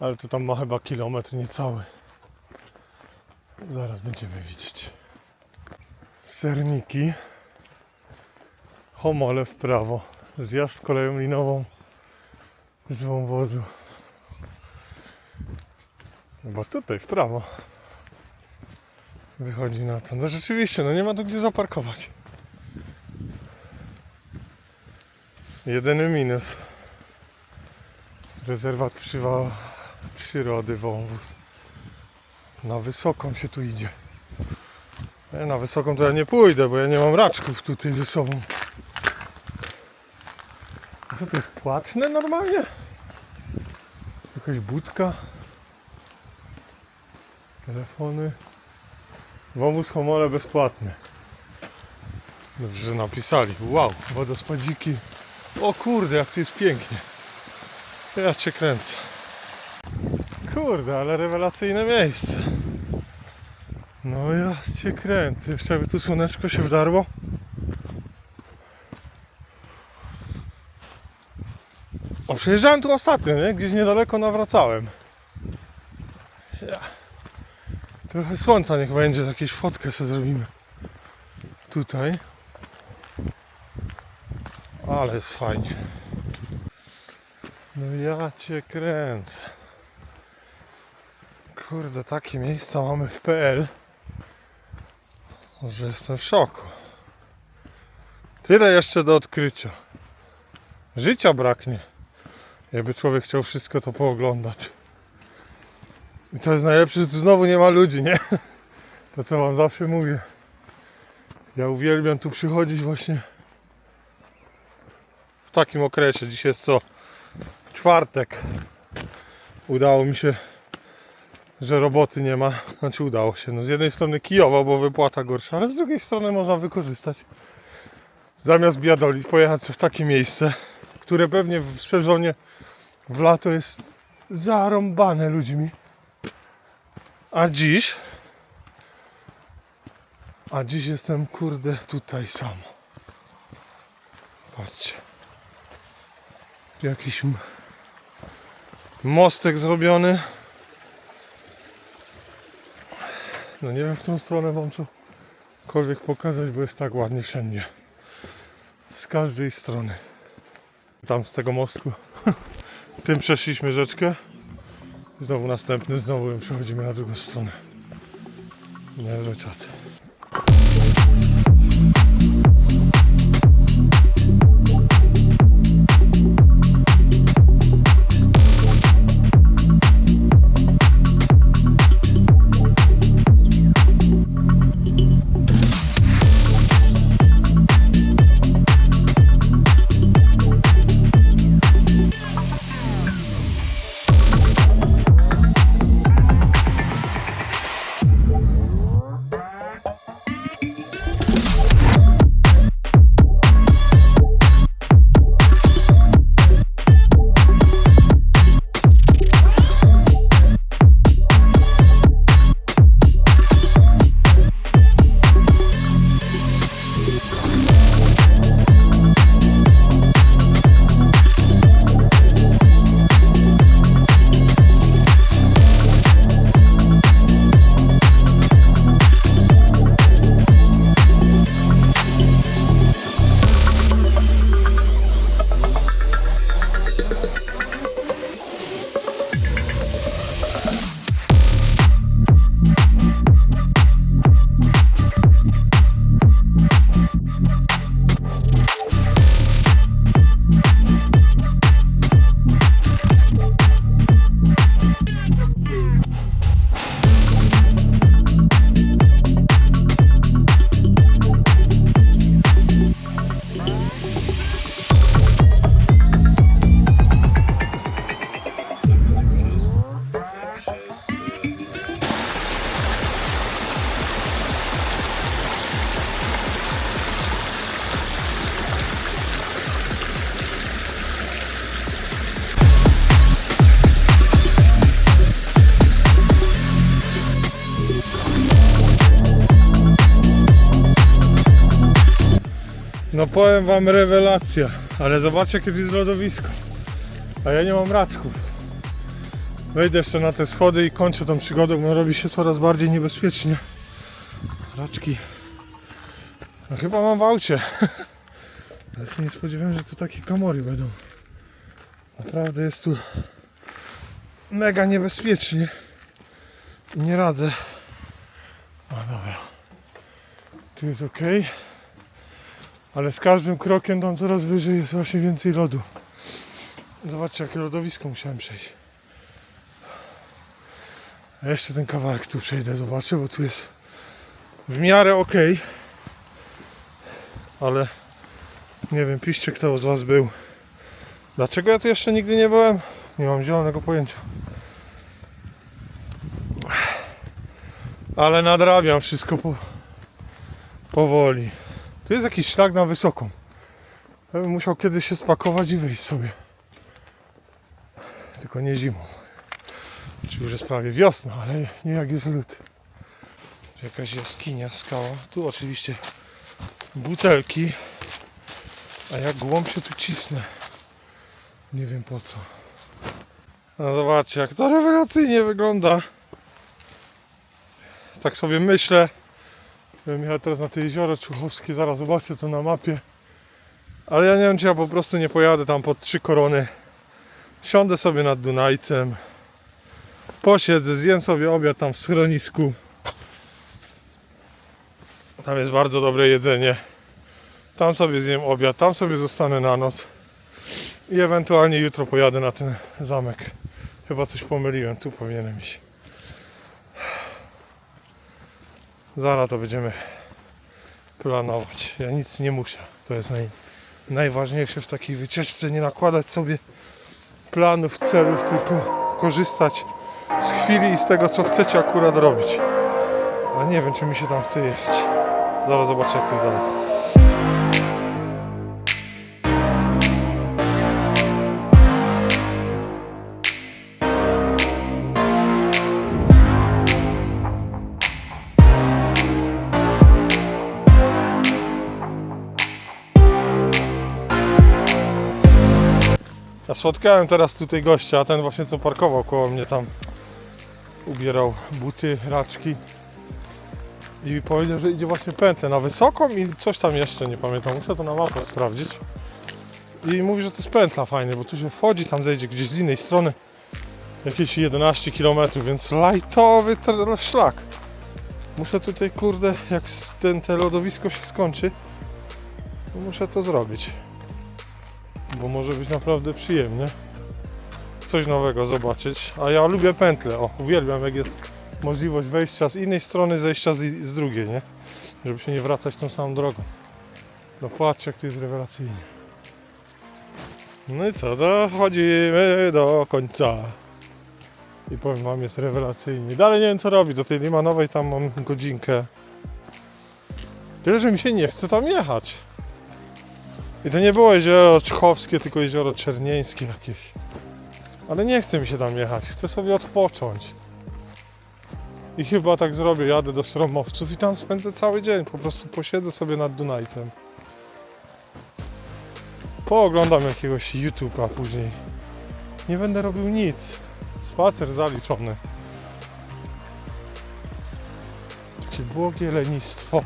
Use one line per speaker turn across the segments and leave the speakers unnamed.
Ale to tam ma chyba kilometr niecały. Zaraz będziemy widzieć. Serniki. Homole w prawo. Zjazd koleją linową z wąwozu. Chyba tutaj w prawo. Wychodzi na to. No rzeczywiście, no nie ma tu gdzie zaparkować. Jedyny minus. Rezerwat przywa przyrody wąwóz. Na wysoką się tu idzie. Ja na wysoką to ja nie pójdę, bo ja nie mam raczków tutaj ze sobą. A co to jest płatne normalnie? Jakaś budka. Telefony. Wąwóz homole bezpłatny. Dobrze, że napisali. Wow, wodospadziki. O kurde, jak to jest pięknie. Ja cię kręcę. Kurde, ale rewelacyjne miejsce. No ja cię kręcę. Jeszcze jakby tu słoneczko się wdarło. O, przejeżdżałem tu ostatnio, nie? Gdzieś niedaleko nawracałem. Ja. Trochę słońca niech będzie, jakieś fotkę sobie zrobimy. Tutaj. Ale jest fajnie. No ja cię kręcę. Kurde, takie miejsca mamy w PL. Że jestem w szoku. Tyle jeszcze do odkrycia. Życia braknie. Jakby człowiek chciał wszystko to pooglądać. I to jest najlepsze, że tu znowu nie ma ludzi, nie? To co wam zawsze mówię. Ja uwielbiam tu przychodzić właśnie w takim okresie. Dzisiaj jest co? Czwartek. Udało mi się, że roboty nie ma. Znaczy udało się. No z jednej strony kijowo, bo wypłata gorsza, ale z drugiej strony można wykorzystać. Zamiast biadolić, pojechać w takie miejsce, które pewnie w sezonie w lato jest zarąbane ludźmi. A dziś a dziś jestem kurde tutaj sam. Patrzcie. Jakiś mostek zrobiony. No nie wiem w którą stronę wam cokolwiek pokazać, bo jest tak ładnie wszędzie. Z każdej strony. Tam z tego mostku. Tym przeszliśmy rzeczkę. Znowu następny, znowu przechodzimy na drugą stronę. Niezły czat. No powiem wam rewelacja, ale zobaczcie tu jest lodowisko. A ja nie mam raczków. Wejdę jeszcze na te schody i kończę tą przygodę, bo robi się coraz bardziej niebezpiecznie. Raczki. No chyba mam w aucie. Ale się nie spodziewałem, że tu takie komory będą. Naprawdę jest tu mega niebezpiecznie. Nie radzę. O dobra. Tu jest ok. Ale z każdym krokiem tam coraz wyżej jest właśnie więcej lodu. Zobaczcie jakie lodowisko musiałem przejść. A jeszcze ten kawałek tu przejdę, zobaczę, bo tu jest w miarę ok. Ale nie wiem, piszcie kto z Was był. Dlaczego ja tu jeszcze nigdy nie byłem? Nie mam zielonego pojęcia. Ale nadrabiam wszystko po, powoli. Tu jest jakiś szlak na wysoką. Ja bym musiał kiedyś się spakować i wyjść sobie. Tylko nie zimą. Czy już jest prawie wiosna, ale nie jak jest lód. Jakaś jaskinia, skała. Tu oczywiście butelki. A jak głąb się tu cisnę. Nie wiem po co. No zobaczcie, jak to rewelacyjnie wygląda. Tak sobie myślę. Bym teraz na te jezioro Czuchowskie, zaraz zobaczę to na mapie. Ale ja nie wiem, czy ja po prostu nie pojadę tam pod trzy korony. Siądę sobie nad Dunajcem. Posiedzę, zjem sobie obiad tam w schronisku. Tam jest bardzo dobre jedzenie. Tam sobie zjem obiad, tam sobie zostanę na noc. I ewentualnie jutro pojadę na ten zamek. Chyba coś pomyliłem, tu powinienem iść. Zaraz to będziemy planować. Ja nic nie muszę. To jest naj, najważniejsze w takiej wycieczce. Nie nakładać sobie planów, celów, tylko korzystać z chwili i z tego, co chcecie akurat robić. A nie wiem, czy mi się tam chce jechać. Zaraz zobaczę, jak to jest daleko. Spotkałem teraz tutaj gościa, ten właśnie co parkował koło mnie tam. Ubierał buty, raczki. I powiedział, że idzie właśnie pętlę na wysoką i coś tam jeszcze, nie pamiętam, muszę to na mapę sprawdzić. I mówi, że to jest pętla fajnie, bo tu się wchodzi, tam zejdzie gdzieś z innej strony. Jakieś 11 km, więc tr- szlak. Muszę tutaj, kurde, jak ten, te lodowisko się skończy muszę to zrobić bo może być naprawdę przyjemnie coś nowego zobaczyć. A ja lubię pętle, o, uwielbiam jak jest możliwość wejścia z innej strony, zejścia z, z drugiej, nie? Żeby się nie wracać tą samą drogą. No patrz jak to jest rewelacyjnie. No i co, dochodzimy do końca. I powiem wam, jest rewelacyjnie. Dalej nie wiem co robić, do tej Limanowej tam mam godzinkę. Tyle, że mi się nie chce tam jechać. I to nie było jezioro Czchowskie, tylko jezioro Czernieńskie jakieś. Ale nie chce mi się tam jechać, chcę sobie odpocząć. I chyba tak zrobię, jadę do Stromowców i tam spędzę cały dzień, po prostu posiedzę sobie nad Dunajcem. Pooglądam jakiegoś YouTube'a później. Nie będę robił nic. Spacer zaliczony. Takie błogie lenistwo.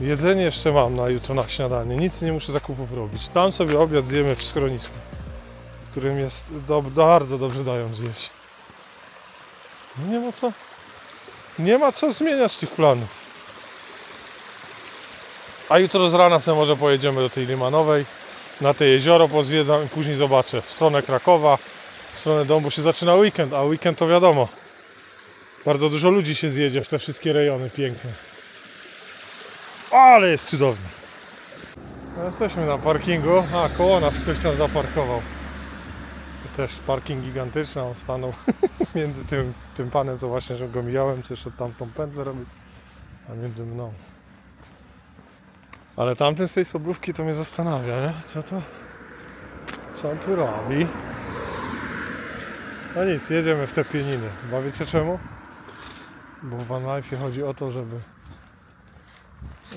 Jedzenie jeszcze mam na jutro na śniadanie. Nic nie muszę zakupów robić. Tam sobie obiad zjemy w schronisku, w którym jest do, bardzo dobrze dają zjeść. Nie ma co. Nie ma co zmieniać tych planów. A jutro z rana sobie może pojedziemy do tej Limanowej, na te jezioro pozwiedzam i później zobaczę w stronę Krakowa, w stronę domu, bo się zaczyna weekend, a weekend to wiadomo. Bardzo dużo ludzi się zjedzie w te wszystkie rejony piękne. Ale jest cudownie. No, jesteśmy na parkingu. A, koło nas ktoś tam zaparkował. Też parking gigantyczny, on stanął między tym, tym panem, co właśnie że go mijałem, co jeszcze tamtą pętlę robić, a między mną. Ale tamten z tej sobrówki to mnie zastanawia, nie? Co to? Co on tu robi? No nic, jedziemy w te pieniny. Bo wiecie czemu? Bo w Van chodzi o to, żeby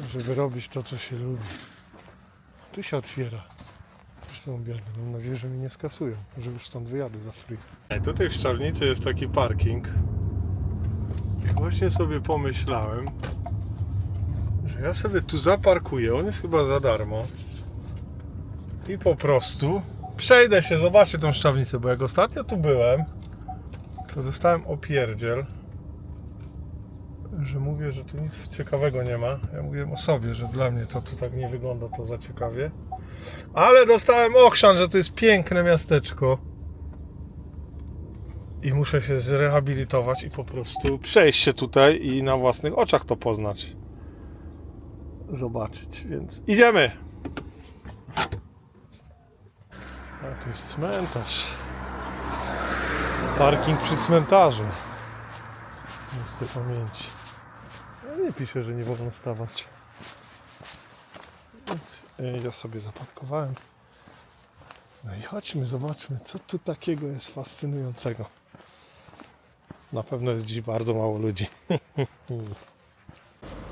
żeby robić to, co się lubi. Tu się otwiera. są biedne. Mam nadzieję, że mnie nie skasują, że już stąd wyjadę za free. Tutaj w Szczawnicy jest taki parking. I właśnie sobie pomyślałem, że ja sobie tu zaparkuję. On jest chyba za darmo. I po prostu przejdę się, zobaczę tą Szczawnicę, bo jak ostatnio tu byłem, to dostałem opierdziel, że mówię, że tu nic ciekawego nie ma. Ja mówiłem o sobie, że dla mnie to tu tak nie wygląda to za ciekawie. Ale dostałem ochrzan, że to jest piękne miasteczko. I muszę się zrehabilitować i po prostu przejść się tutaj i na własnych oczach to poznać. Zobaczyć, więc idziemy! A to jest cmentarz. Parking przy cmentarzu. Miejsce pamięci. No nie pisze, że nie wolno stawać. Więc e, ja sobie zaparkowałem. No i chodźmy, zobaczmy, co tu takiego jest fascynującego. Na pewno jest dziś bardzo mało ludzi.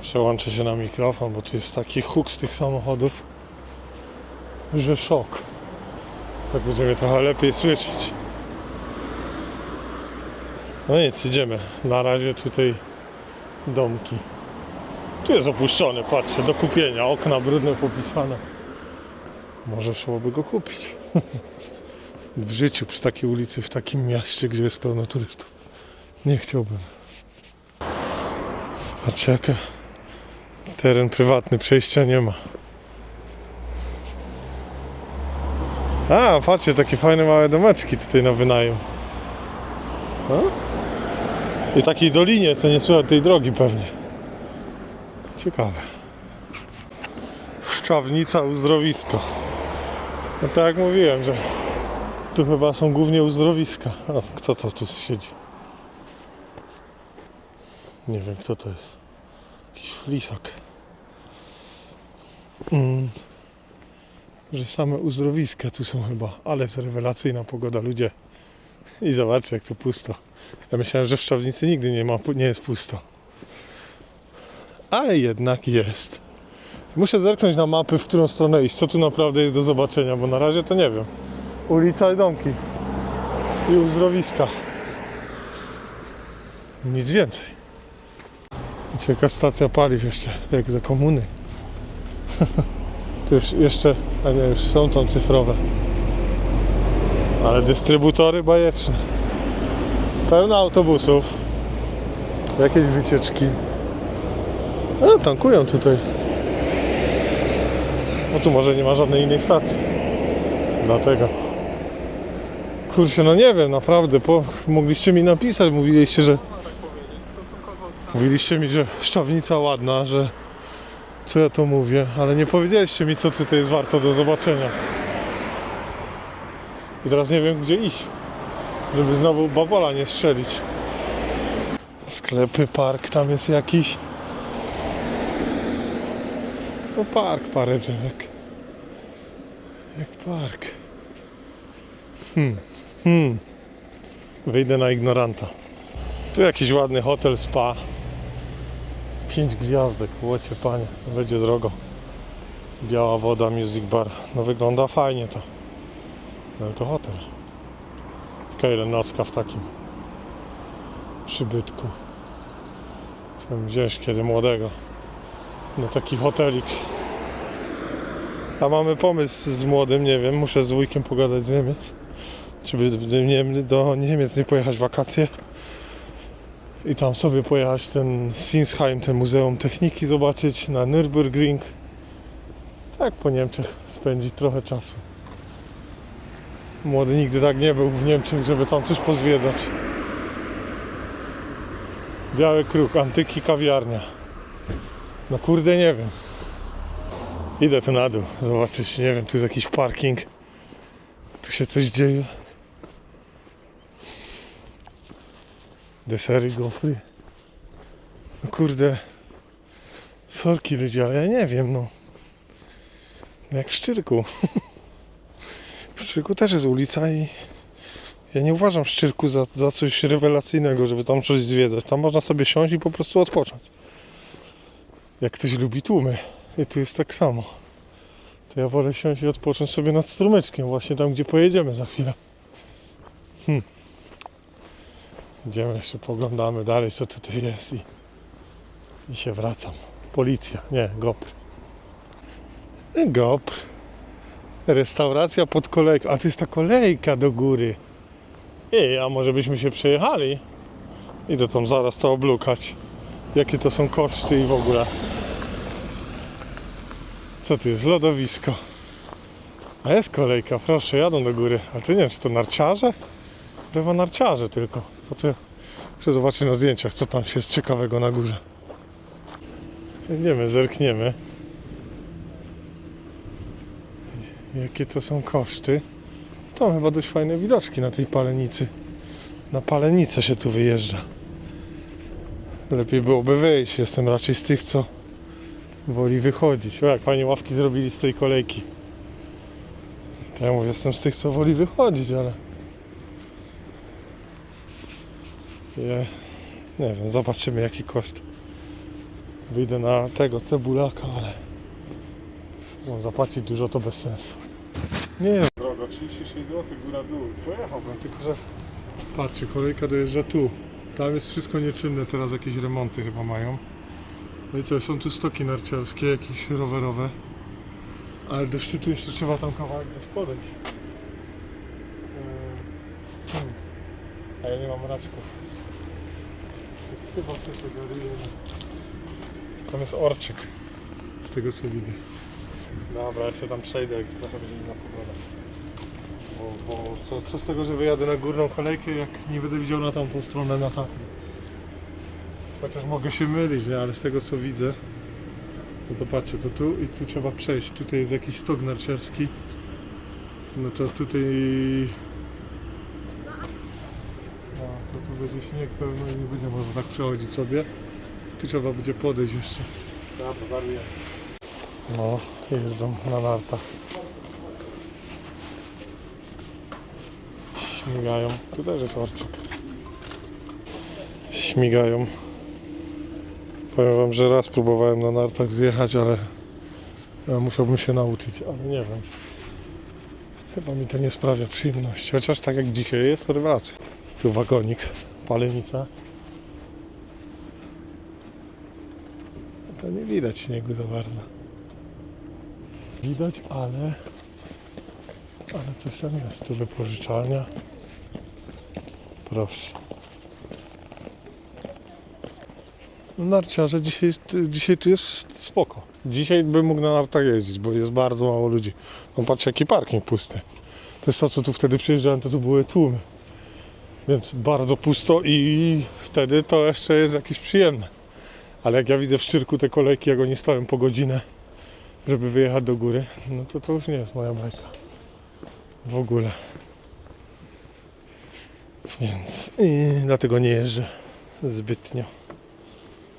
Przełączę się na mikrofon, bo tu jest taki huk z tych samochodów, że szok. Tak będziemy trochę lepiej słyszeć. No nic, idziemy. Na razie tutaj domki. Tu jest opuszczony, patrzcie, do kupienia. Okna brudne popisane. Może szłoby go kupić. w życiu przy takiej ulicy, w takim mieście, gdzie jest pełno turystów. Nie chciałbym. Patrzcie, jaka teren prywatny, przejścia nie ma. A, patrzcie, takie fajne małe domeczki tutaj na wynajem. A? I takiej dolinie, co nie słychać tej drogi pewnie. Ciekawe. Szczawnica uzdrowisko. No tak jak mówiłem, że tu chyba są głównie uzdrowiska. A kto to tu siedzi? Nie wiem kto to jest. Jakiś flisak. Mm. Że same uzdrowiska tu są chyba, ale jest rewelacyjna pogoda, ludzie. I zobaczcie jak to pusto. Ja myślałem, że w Szczawnicy nigdy nie ma, nie jest pusto. Ale jednak jest. Muszę zerknąć na mapy, w którą stronę iść, co tu naprawdę jest do zobaczenia, bo na razie to nie wiem. Ulica i domki. I uzdrowiska. Nic więcej. Wiecie, jaka stacja paliw jeszcze, jak za komuny. tu już jeszcze, a nie, już są tam cyfrowe. Ale dystrybutory bajeczne. Pełno autobusów. Jakieś wycieczki. A, tankują tutaj. No tu może nie ma żadnej innej stacji. Dlatego. Kurczę, no nie wiem, naprawdę. Po, mogliście mi napisać, mówiliście, że. Mówiliście mi, że szczawnica ładna, że. Co ja to mówię, ale nie powiedzieliście mi, co tutaj jest warto do zobaczenia. I teraz nie wiem, gdzie iść, żeby znowu babola nie strzelić. Sklepy, park, tam jest jakiś. No park, parę drzewek. Jak park. Hmm, hmm. Wyjdę na ignoranta. Tu jakiś ładny hotel, spa. Pięć gwiazdek, łocie panie, będzie drogo. Biała woda, music bar. No wygląda fajnie to. Ale to hotel. Tylko ile nocka w takim przybytku. Chciałem wziąć kiedy młodego na taki hotelik. A mamy pomysł z młodym, nie wiem, muszę z wujkiem pogadać z Niemiec. Czy by do Niemiec nie pojechać wakacje i tam sobie pojechać ten Sinsheim, ten Muzeum Techniki zobaczyć na Nürburgring. Tak po Niemczech spędzić trochę czasu. Młody nigdy tak nie był w Niemczech, żeby tam coś pozwiedzać. Biały Kruk, antyki, kawiarnia. No kurde, nie wiem. Idę tu na dół, zobaczyć, nie wiem, tu jest jakiś parking. Tu się coś dzieje. Desery, gofry. No kurde. Sorki ludzie, ale ja nie wiem, no. Jak w Szczyrku. Szczyrku też jest ulica i ja nie uważam Szczyrku za, za coś rewelacyjnego, żeby tam coś zwiedzać. Tam można sobie siąść i po prostu odpocząć. Jak ktoś lubi tłumy. I tu jest tak samo. To ja wolę siąść i odpocząć sobie nad strumyczkiem, właśnie tam, gdzie pojedziemy za chwilę. Hmm. Idziemy jeszcze, poglądamy dalej, co tutaj jest i, i się wracam. Policja, nie, GOPR. GOPR. Restauracja pod kolejką. A tu jest ta kolejka do góry. Ej, a może byśmy się przejechali? Idę tam zaraz to oblukać. Jakie to są koszty i w ogóle. Co tu jest? Lodowisko. A jest kolejka, proszę, jadą do góry. Ale to nie wiem, czy to narciarze? To chyba narciarze tylko. Bo to muszę zobaczyć na zdjęciach, co tam się jest ciekawego na górze. Idziemy, zerkniemy. Jakie to są koszty? To chyba dość fajne widoczki na tej palenicy. Na palenicę się tu wyjeżdża. Lepiej byłoby wyjść. Jestem raczej z tych, co woli wychodzić. O, jak fajnie ławki zrobili z tej kolejki. To ja mówię, jestem z tych, co woli wychodzić, ale... Nie wiem, zobaczymy jaki koszt. Wyjdę na tego cebulaka, ale... Mam zapłacić dużo, to bez sensu. Nie jest drogo, 36 zł góra dół. Pojechałbym, tylko że... Patrzcie, kolejka dojeżdża tu. Tam jest wszystko nieczynne, teraz jakieś remonty chyba mają. No i co, są tu stoki narciarskie, jakieś rowerowe. Ale do szczytu jeszcze trzeba tam kawałek dość podejść. Eee, hmm. A ja nie mam raczków. Chyba się pogarujemy. Tam jest orczyk. Z tego co widzę. Dobra, ja się tam przejdę, jak trochę będzie inna pogoda. Bo, bo co, co z tego, że wyjadę na górną kolejkę, jak nie będę widział na tamtą stronę na tapie. Chociaż mogę się mylić, nie? ale z tego co widzę, no to patrzcie, to tu i tu trzeba przejść. Tutaj jest jakiś stok narciarski. No to tutaj... No, to tu będzie śnieg pełno i nie będzie można tak przechodzić sobie. Tu trzeba będzie podejść jeszcze. No, jeżdżą na nartach. Śmigają. Tu też jest orczyk. Śmigają. Powiem wam, że raz próbowałem na nartach zjechać, ale ja musiałbym się nauczyć, ale nie wiem. Chyba mi to nie sprawia przyjemności. Chociaż tak jak dzisiaj jest, rewelacja. Tu wagonik, palenica. To nie widać śniegu za bardzo. Widać, ale... Ale coś tam jest. Tu wypożyczalnia. Proszę. No, Narciarze dzisiaj, dzisiaj tu jest spoko. Dzisiaj bym mógł na nartach jeździć, bo jest bardzo mało ludzi. No patrz jaki parking pusty. To jest to, co tu wtedy przyjeżdżałem, to tu były tłumy. Więc bardzo pusto i wtedy to jeszcze jest jakieś przyjemne. Ale jak ja widzę w Szczyrku te kolejki, jak oni stoją po godzinę, żeby wyjechać do góry, no to to już nie jest moja bajka. W ogóle. Więc yy, dlatego nie jeżdżę zbytnio.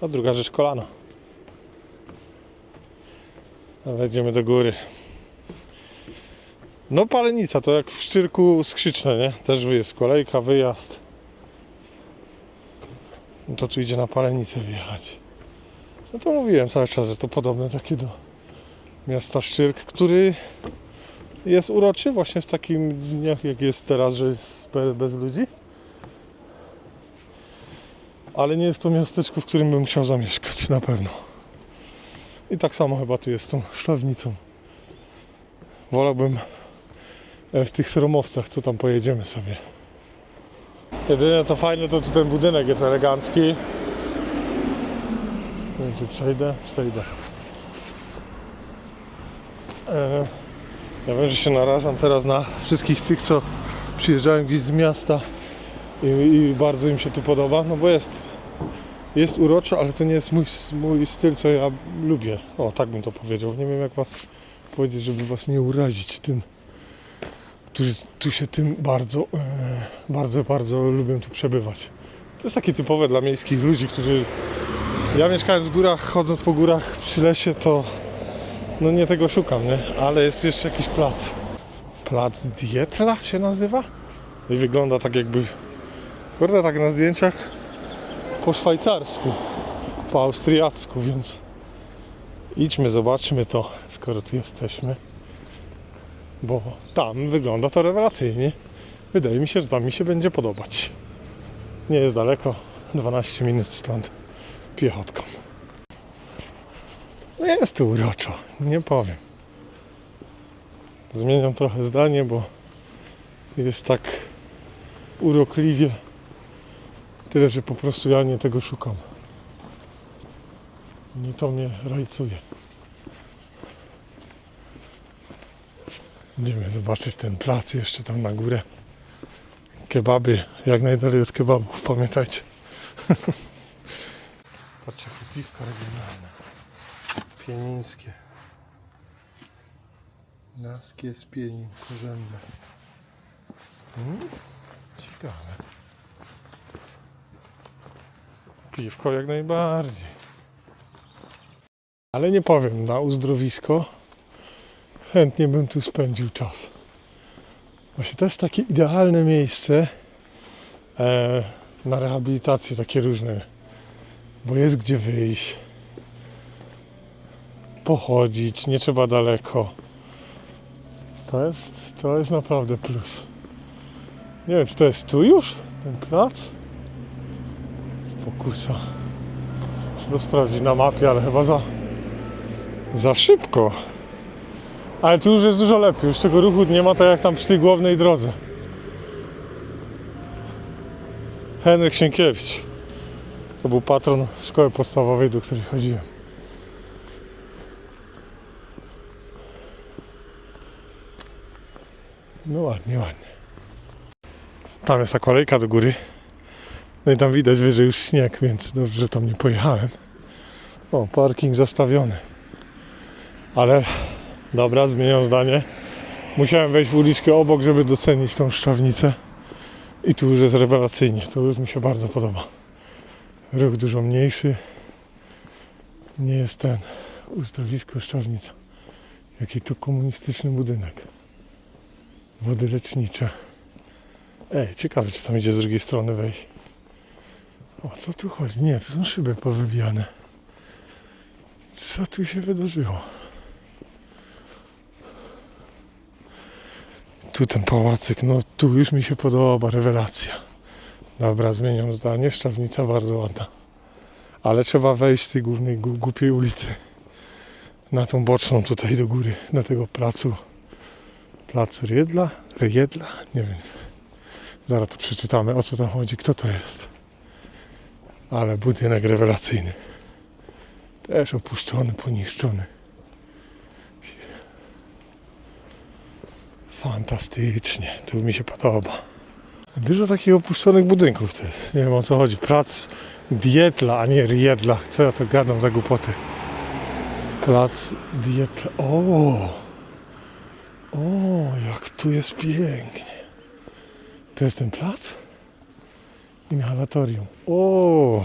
A druga rzecz kolana. A wejdziemy do góry. No palenica to jak w Szczyrku skrzyczne, nie? Też jest kolejka, wyjazd. No to tu idzie na palenicę wjechać. No to mówiłem cały czas, że to podobne takie do miasta Szczyrk, który jest uroczy właśnie w takim dniach jak jest teraz, że jest be- bez ludzi. Ale nie jest to miasteczko, w którym bym chciał zamieszkać, na pewno. I tak samo chyba tu jest tą szlawnicą. Wolałbym e, w tych sromowcach, co tam pojedziemy sobie. Jedyne co fajne, to tu ten budynek jest elegancki. Nie wiem, czy przejdę? Przejdę. E, ja wiem, że się narażam teraz na wszystkich tych, co przyjeżdżają gdzieś z miasta i, i bardzo im się tu podoba, no bo jest, jest uroczo, ale to nie jest mój, mój styl, co ja lubię. O, tak bym to powiedział. Nie wiem, jak was powiedzieć, żeby was nie urazić tym, którzy tu się tym bardzo, e, bardzo, bardzo lubią tu przebywać. To jest takie typowe dla miejskich ludzi, którzy... Ja mieszkając w górach, chodząc po górach przy lesie, to no nie tego szukam, nie? Ale jest jeszcze jakiś plac. Plac Dietla się nazywa? I wygląda tak jakby, kurde, tak na zdjęciach po szwajcarsku, po austriacku, więc idźmy, zobaczmy to, skoro tu jesteśmy. Bo tam wygląda to rewelacyjnie. Wydaje mi się, że tam mi się będzie podobać. Nie jest daleko, 12 minut stąd piechotką. No Jest tu uroczo, nie powiem. Zmieniam trochę zdanie, bo jest tak urokliwie. Tyle, że po prostu ja nie tego szukam. Nie to mnie rajcuje. Idziemy zobaczyć ten plac jeszcze tam na górę. Kebaby, jak najdalej od kebabów, pamiętajcie. Patrzcie, piwka regionalne. Pienińskie. Naskie z pienin korzenne. Mm, ciekawe. Piwko jak najbardziej. Ale nie powiem, na uzdrowisko chętnie bym tu spędził czas. Właśnie to jest takie idealne miejsce e, na rehabilitacje takie różne, bo jest gdzie wyjść, pochodzić, nie trzeba daleko. To jest, to jest naprawdę plus. Nie wiem, czy to jest tu już, ten plac? Pokusa. To sprawdzić na mapie, ale chyba za, za szybko. Ale tu już jest dużo lepiej, już tego ruchu nie ma tak jak tam przy tej głównej drodze. Henryk Sienkiewicz. To był patron szkoły podstawowej, do której chodziłem. No ładnie, ładnie. Tam jest ta kolejka do góry. No i tam widać wyżej już śnieg, więc dobrze, że tam nie pojechałem. O, parking zastawiony. Ale Dobra, zmieniam zdanie. Musiałem wejść w uliczkę obok, żeby docenić tą szczawnicę. I tu już jest rewelacyjnie. To już mi się bardzo podoba. Ruch dużo mniejszy. Nie jest ten uzdrowisko szczawnica. Jaki to komunistyczny budynek. Wody lecznicze. Ej, ciekawe, czy tam idzie z drugiej strony wejść. O co tu chodzi? Nie, to są szyby powybijane. Co tu się wydarzyło? Tu ten pałacyk, no tu już mi się podoba, rewelacja. Dobra, zmieniam zdanie, szczawnica bardzo ładna. Ale trzeba wejść z tej głównej głupiej ulicy na tą boczną tutaj do góry, do tego placu. Plac Riedla? Riedla? Nie wiem. Zaraz to przeczytamy, o co tam chodzi, kto to jest. Ale budynek rewelacyjny. Też opuszczony, poniszczony. Fantastycznie, tu mi się podoba. Dużo takich opuszczonych budynków jest. Nie wiem o co chodzi. Plac Dietla, a nie Riedla. Co ja to gadam za głupoty? Plac Dietla. O! O, jak tu jest pięknie. To jest ten plac? Inhalatorium. O!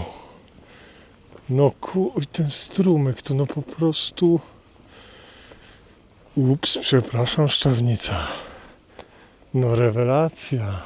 No kuj, ten strumyk tu no po prostu... Ups, przepraszam, szczawnica. No rewelacja.